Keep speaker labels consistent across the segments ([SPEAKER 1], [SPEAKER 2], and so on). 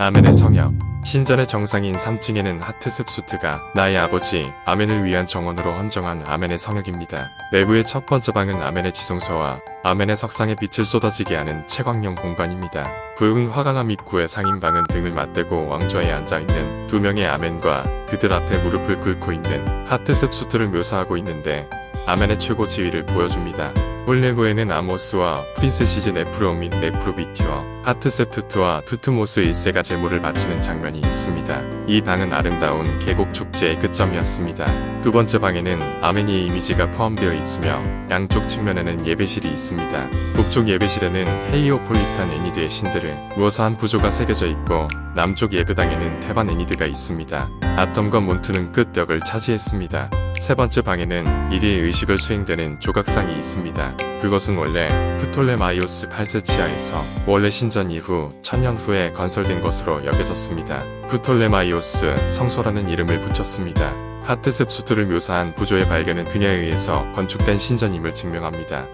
[SPEAKER 1] 아멘의 성역 신전의 정상인 3층에는 하트습 수트가 나의 아버지 아멘을 위한 정원으로 헌정한 아멘의 성역입니다. 내부의 첫 번째 방은 아멘의 지성소와 아멘의 석상에 빛을 쏟아지게 하는 채광용 공간입니다. 붉은 화강암 입구의 상인방은 등을 맞대고 왕좌에 앉아있는 두 명의 아멘과 그들 앞에 무릎을 꿇고 있는 하트습 수트를 묘사하고 있는데 아멘의 최고 지위를 보여줍니다. 홀레고에는 아모스와 프린세시즈 네프로 및 네프로비티와 하트셉투트와 투트모스 1세가 제물을 바치는 장면이 있습니다. 이 방은 아름다운 계곡 축제의 끝점이었습니다. 두 번째 방에는 아멘이의 이미지가 포함되어 있으며 양쪽 측면에는 예배실이 있습니다. 북쪽 예배실에는 헬리오폴리탄 애니드의 신들을 묘사한 부조가 새겨져 있고 남쪽 예배당에는 테반 애니드가 있습니다. 아톰과 몬트는 끝 벽을 차지했습니다. 세 번째 방에는 일일 의식을 수행되는 조각상이 있습니다. 그것은 원래 프톨레마이오스 8세 치하에서 원래 신전 이후 천년 후에 건설된 것으로 여겨졌습니다. 프톨레마이오스 성소라는 이름을 붙였습니다. 하트셉수트를 묘사한 부조의 발견은 그녀에 의해서 건축된 신전임을 증명합니다.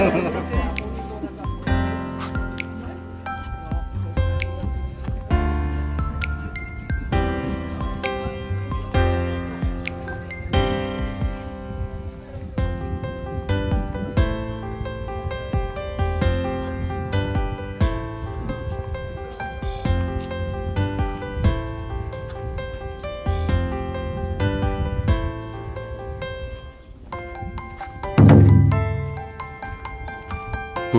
[SPEAKER 2] sí.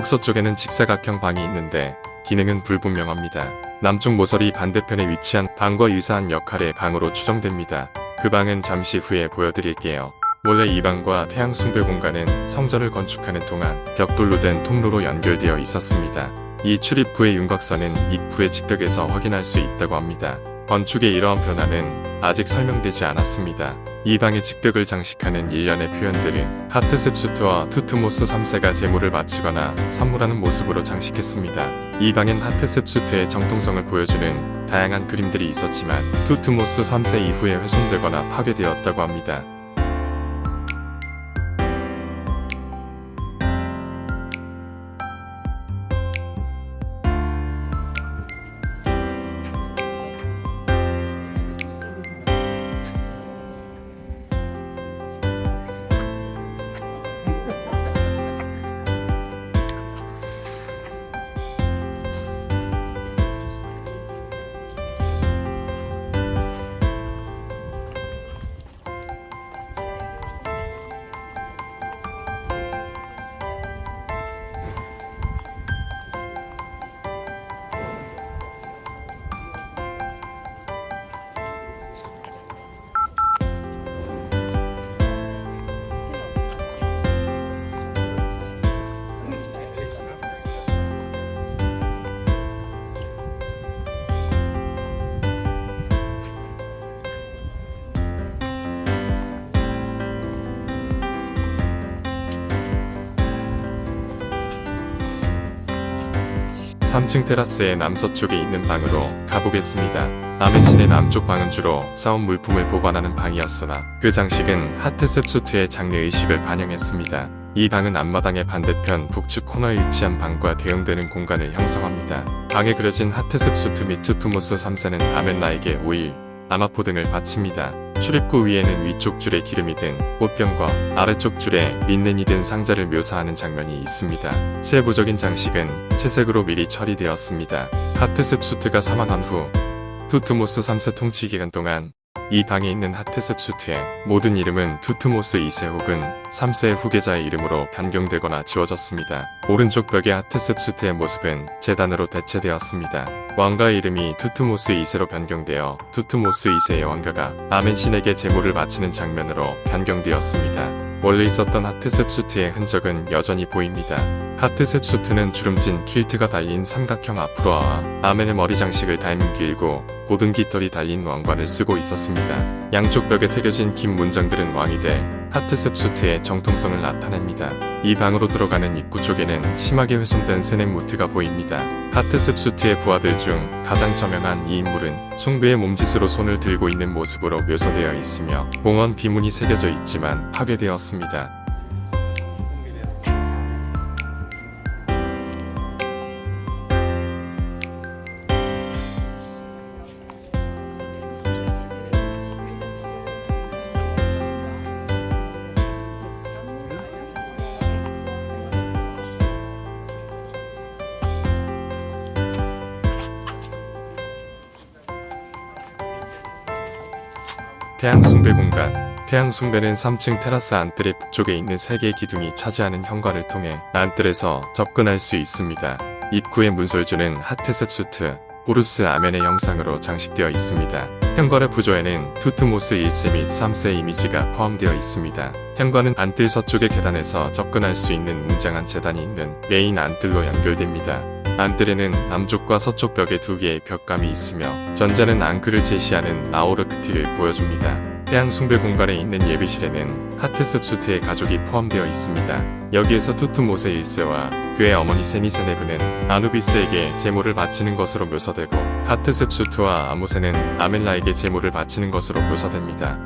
[SPEAKER 1] 북서쪽에는 직사각형 방이 있는데 기능은 불분명합니다. 남쪽 모서리 반대편에 위치한 방과 유사한 역할의 방으로 추정됩니다. 그 방은 잠시 후에 보여드릴게요. 원래 이 방과 태양 숭배 공간은 성전을 건축하는 동안 벽돌로 된 통로로 연결되어 있었습니다. 이 출입구의 윤곽선은 입구의 직벽에서 확인할 수 있다고 합니다. 건축의 이러한 변화는 아직 설명되지 않았습니다. 이 방의 직벽을 장식하는 일련의 표현들은 하트셉수트와 투트모스 3세가 제물을 바치거나 선물하는 모습으로 장식했습니다. 이 방엔 하트셉수트의 정통성을 보여주는 다양한 그림들이 있었지만 투트모스 3세 이후에 훼손되거나 파괴되었다고 합니다. 삼층 테라스의 남서쪽에 있는 방으로 가보겠습니다. 아멘신의 남쪽 방은 주로 싸움 물품을 보관하는 방이었으나 그 장식은 하트셉 수트의 장례 의식을 반영했습니다. 이 방은 앞마당의 반대편 북측 코너에 위치한 방과 대응되는 공간을 형성합니다. 방에 그려진 하트셉 수트 및 투투모스 3세는 아멘나에게 오일, 아마포 등을 바칩니다. 출입구 위에는 위쪽 줄에 기름이 든 꽃병과 아래쪽 줄에 민넨이 든 상자를 묘사하는 장면이 있습니다. 세부적인 장식은 채색으로 미리 처리되었습니다. 하트셉 수트가 사망한 후 투트모스 3세 통치 기간 동안 이 방에 있는 하트셉 수트의 모든 이름은 투트모스 2세 혹은 3세의 후계자의 이름으로 변경되거나 지워졌습니다. 오른쪽 벽의 하트셉 수트의 모습은 재단으로 대체되었습니다. 왕가의 이름이 투트모스 2세로 변경되어 투트모스 2세의 왕가가 아멘 신에게 제물을 바치는 장면으로 변경되었습니다. 원래 있었던 하트셉 수트의 흔적은 여전히 보입니다. 하트 셉 수트는 주름진 퀼트가 달린 삼각형 앞으로와 아멘의 머리 장식을 닮은 길고 고든 깃털이 달린 왕관을 쓰고 있었습니다. 양쪽 벽에 새겨진 긴 문장들은 왕이 돼 하트 셉 수트의 정통성을 나타냅니다. 이 방으로 들어가는 입구 쪽에는 심하게 훼손된 세넨 모트가 보입니다. 하트 셉 수트의 부하들 중 가장 저명한 이 인물은 숭배의 몸짓으로 손을 들고 있는 모습으로 묘사되어 있으며 공원 비문이 새겨져 있지만 파괴되었습니다. 태양 숭배 공간 태양 숭배는 3층 테라스 안뜰의 북쪽에 있는 3개의 기둥이 차지하는 현관을 통해 안뜰에서 접근할 수 있습니다. 입구의 문설주는 하트 셉 수트, 호루스 아멘의 형상으로 장식되어 있습니다. 현관의 부조에는 투트모스 1세 및 3세 이미지가 포함되어 있습니다. 현관은 안뜰 서쪽의 계단에서 접근할 수 있는 웅장한 재단이 있는 메인 안뜰로 연결됩니다. 안뜰에는 남쪽과 서쪽 벽에 두 개의 벽감이 있으며 전자는 앙크를 제시하는 아오르크티를 보여줍니다. 태양 숭배 공간에 있는 예비실에는 하트셉 수트의 가족이 포함되어 있습니다. 여기에서 투트모세 1세와 그의 어머니 세니세네브는 아누비스에게 제물을 바치는 것으로 묘사되고 하트셉 수트와 아모세는 아멜라에게 제물을 바치는 것으로 묘사됩니다.